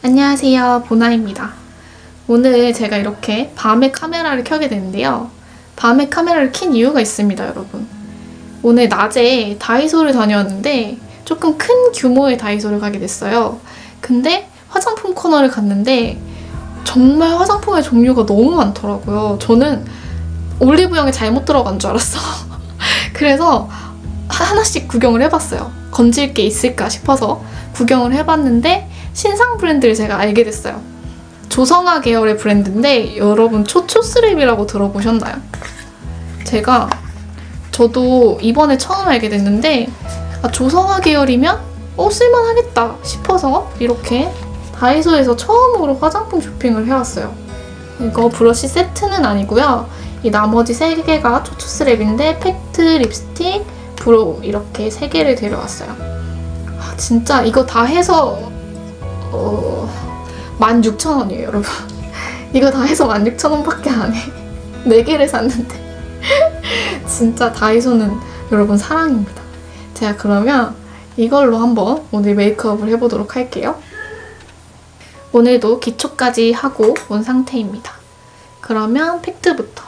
안녕하세요. 보나입니다. 오늘 제가 이렇게 밤에 카메라를 켜게 됐는데요. 밤에 카메라를 킨 이유가 있습니다, 여러분. 오늘 낮에 다이소를 다녀왔는데 조금 큰 규모의 다이소를 가게 됐어요. 근데 화장품 코너를 갔는데 정말 화장품의 종류가 너무 많더라고요. 저는 올리브영에 잘못 들어간 줄 알았어. 그래서 하나씩 구경을 해봤어요. 건질 게 있을까 싶어서 구경을 해봤는데 신상 브랜드를 제가 알게 됐어요. 조성아 계열의 브랜드인데 여러분 초초스랩이라고 들어보셨나요? 제가 저도 이번에 처음 알게 됐는데 아, 조성아 계열이면 어 쓸만하겠다 싶어서 이렇게 다이소에서 처음으로 화장품 쇼핑을 해왔어요. 이거 브러쉬 세트는 아니고요. 이 나머지 세 개가 초초스랩인데 팩트, 립스틱, 브로우 이렇게 세 개를 데려왔어요. 아, 진짜 이거 다 해서 어 16,000원이에요, 여러분. 이거 다 해서 16,000원밖에 안 해. 4개를 샀는데. 진짜 다이소는 여러분 사랑입니다. 제가 그러면 이걸로 한번 오늘 메이크업을 해보도록 할게요. 오늘도 기초까지 하고 온 상태입니다. 그러면 팩트부터.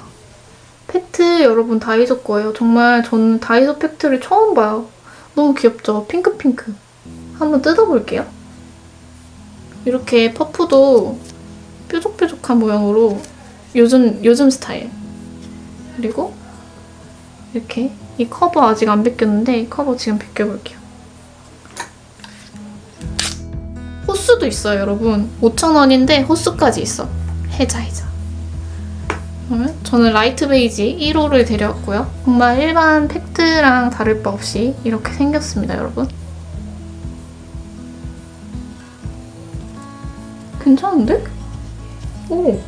팩트 여러분 다이소 거예요. 정말 저는 다이소 팩트를 처음 봐요. 너무 귀엽죠? 핑크핑크. 한번 뜯어볼게요. 이렇게 퍼프도 뾰족뾰족한 모양으로 요즘, 요즘 스타일. 그리고 이렇게 이 커버 아직 안 벗겼는데 이 커버 지금 벗겨볼게요. 호수도 있어요, 여러분. 5,000원인데 호수까지 있어. 해자, 해자. 그러면 저는 라이트 베이지 1호를 데려왔고요. 정말 일반 팩트랑 다를 바 없이 이렇게 생겼습니다, 여러분. 괜찮은데? 오.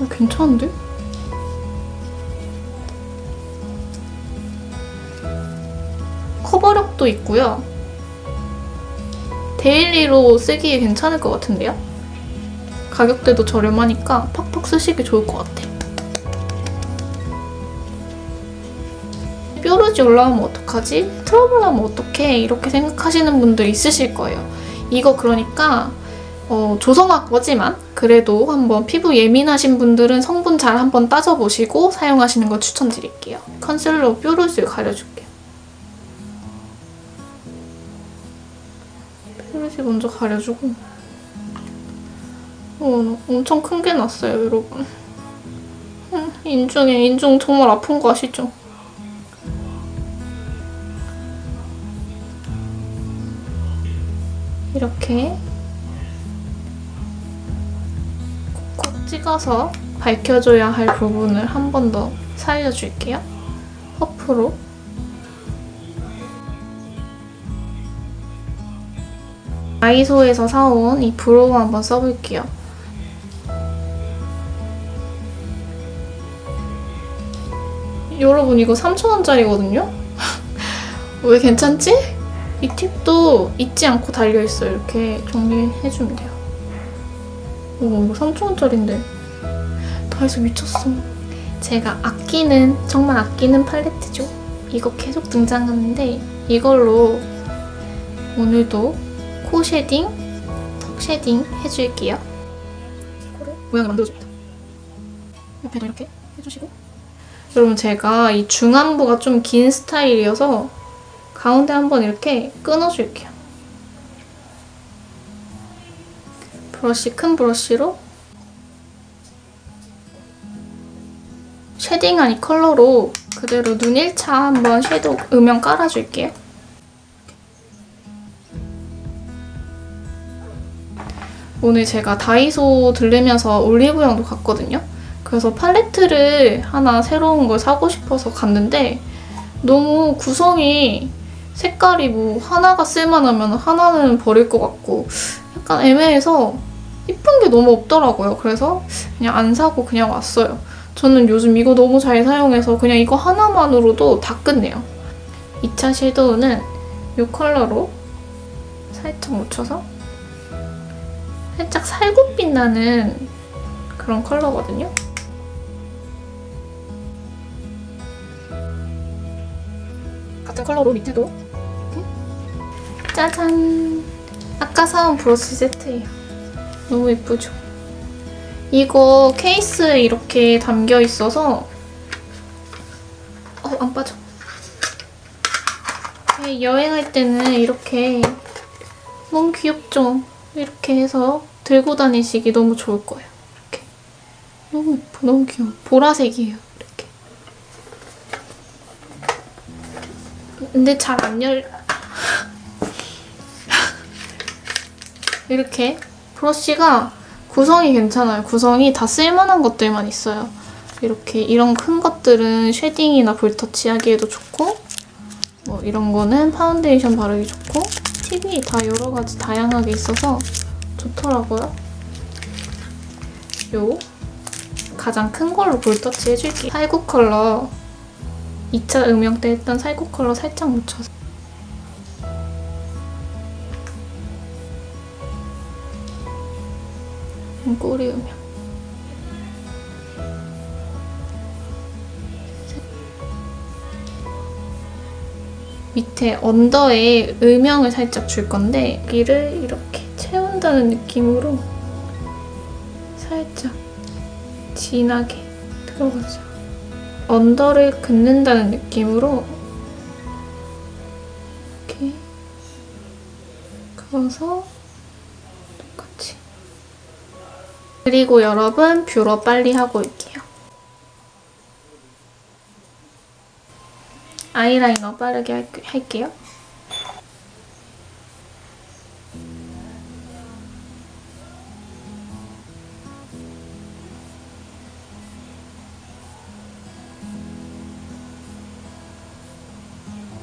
어, 괜찮은데? 커버력도 있고요. 데일리로 쓰기에 괜찮을 것 같은데요? 가격대도 저렴하니까 팍팍 쓰시기 좋을 것 같아. 뾰루지 올라오면 어떡하지? 트러블 나면 어떡해? 이렇게 생각하시는 분들 있으실 거예요. 이거 그러니까 어, 조성아 거지만 그래도 한번 피부 예민하신 분들은 성분 잘 한번 따져보시고 사용하시는 걸 추천드릴게요. 컨실러 뾰루지를 가려줄게요. 뾰루지 먼저 가려주고 어, 엄청 큰 게 났어요, 여러분. 음, 인중에 인중 정말 아픈 거 아시죠? 이렇게 콕콕 찍어서 밝혀줘야 할 부분을 한 번 더 살려줄게요. 퍼프로. 다이소에서 사온 이 브로우 한번 써볼게요. 여러분 이거 3,000원짜리거든요? 왜 괜찮지? 이 팁도 잊지 않고 달려있어요. 이렇게 정리해주면 돼요. 오, 이거 3,000원짜리인데. 다해서 미쳤어. 제가 아끼는, 정말 아끼는 팔레트죠. 이거 계속 등장하는데 이걸로 오늘도 코 쉐딩, 턱 쉐딩 해줄게요. 코를 모양을 만들어줍니다. 옆에도 이렇게 해주시고 여러분 제가 이 중안부가 좀 긴 스타일이어서 가운데 한번 이렇게 끊어줄게요. 브러쉬, 큰 브러쉬로 쉐딩 한 이 컬러로 그대로 눈 1차 한번 섀도우 음영 깔아줄게요. 오늘 제가 다이소 들르면서 올리브영도 갔거든요. 그래서 팔레트를 하나 새로운 걸 사고 싶어서 갔는데 너무 구성이 색깔이 뭐 하나가 쓸만하면 하나는 버릴 것 같고 약간 애매해서 이쁜 게 너무 없더라고요. 그래서 그냥 안 사고 그냥 왔어요. 저는 요즘 이거 너무 잘 사용해서 그냥 이거 하나만으로도 다 끝내요. 2차 섀도우는 이 컬러로 살짝 묻혀서 살짝 살구빛 나는 그런 컬러거든요. 같은 컬러로 밑에도 짜잔. 아까 사온 브러쉬 세트예요. 너무 예쁘죠? 이거 케이스에 이렇게 담겨 있어서 어, 안 빠져. 네, 여행할 때는 이렇게 너무 귀엽죠? 이렇게 해서 들고 다니시기 너무 좋을 거예요. 이렇게. 너무 예뻐, 너무 귀여워. 보라색이에요. 이렇게. 근데 잘 안 열... 이렇게 브러쉬가 구성이 괜찮아요. 구성이 다 쓸만한 것들만 있어요. 이렇게 이런 큰 것들은 쉐딩이나 볼터치 하기에도 좋고 뭐 이런 거는 파운데이션 바르기 좋고 팁이 다 여러 가지 다양하게 있어서 좋더라고요. 요 가장 큰 걸로 볼터치 해줄게요. 살구 컬러 2차 음영 때 했던 살구 컬러 살짝 묻혀서 꼬리 음영 밑에 언더에 음영을 살짝 줄 건데 여기를 이렇게 채운다는 느낌으로 살짝 진하게 들어가죠. 언더를 긋는다는 느낌으로 이렇게 그어서 그리고 여러분 뷰러 빨리 하고 올게요. 아이라이너 빠르게 할- 할게요.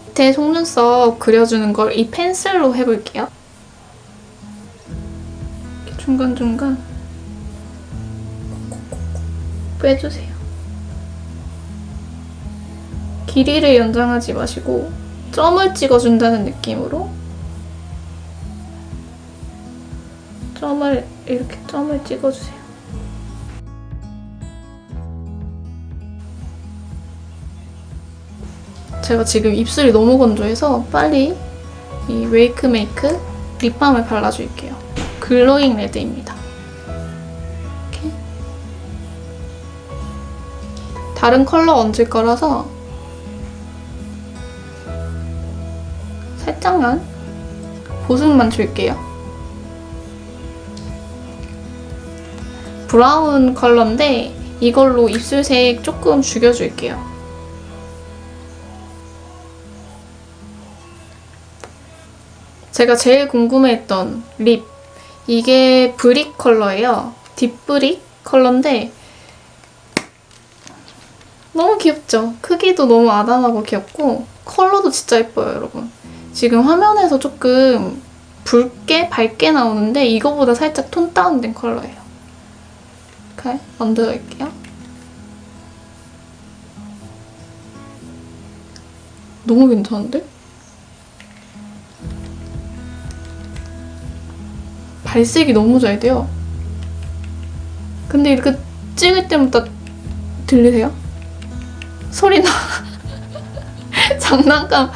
밑에 속눈썹 그려주는 걸 이 펜슬로 해볼게요. 중간중간 빼주세요. 길이를 연장하지 마시고 점을 찍어준다는 느낌으로 점을 이렇게 점을 찍어주세요. 제가 지금 입술이 너무 건조해서 빨리 이 웨이크 메이크 립밤을 발라줄게요. 글로잉 레드입니다. 다른 컬러 얹을 거라서 살짝만 보습만 줄게요. 브라운 컬러인데 이걸로 입술색 조금 죽여줄게요. 제가 제일 궁금해했던 립 이게 브릭 컬러예요. 딥브릭 컬러인데 너무 귀엽죠? 크기도 너무 아담하고 귀엽고 컬러도 진짜 예뻐요, 여러분. 지금 화면에서 조금 붉게 밝게 나오는데 이거보다 살짝 톤 다운된 컬러예요. 이렇게 얹어줄게요. 너무 괜찮은데? 발색이 너무 잘 돼요. 근데 이렇게 찍을 때마다 들리세요? 소리 나. 장난감.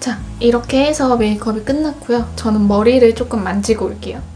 자, 이렇게 해서 메이크업이 끝났고요. 저는 머리를 조금 만지고 올게요.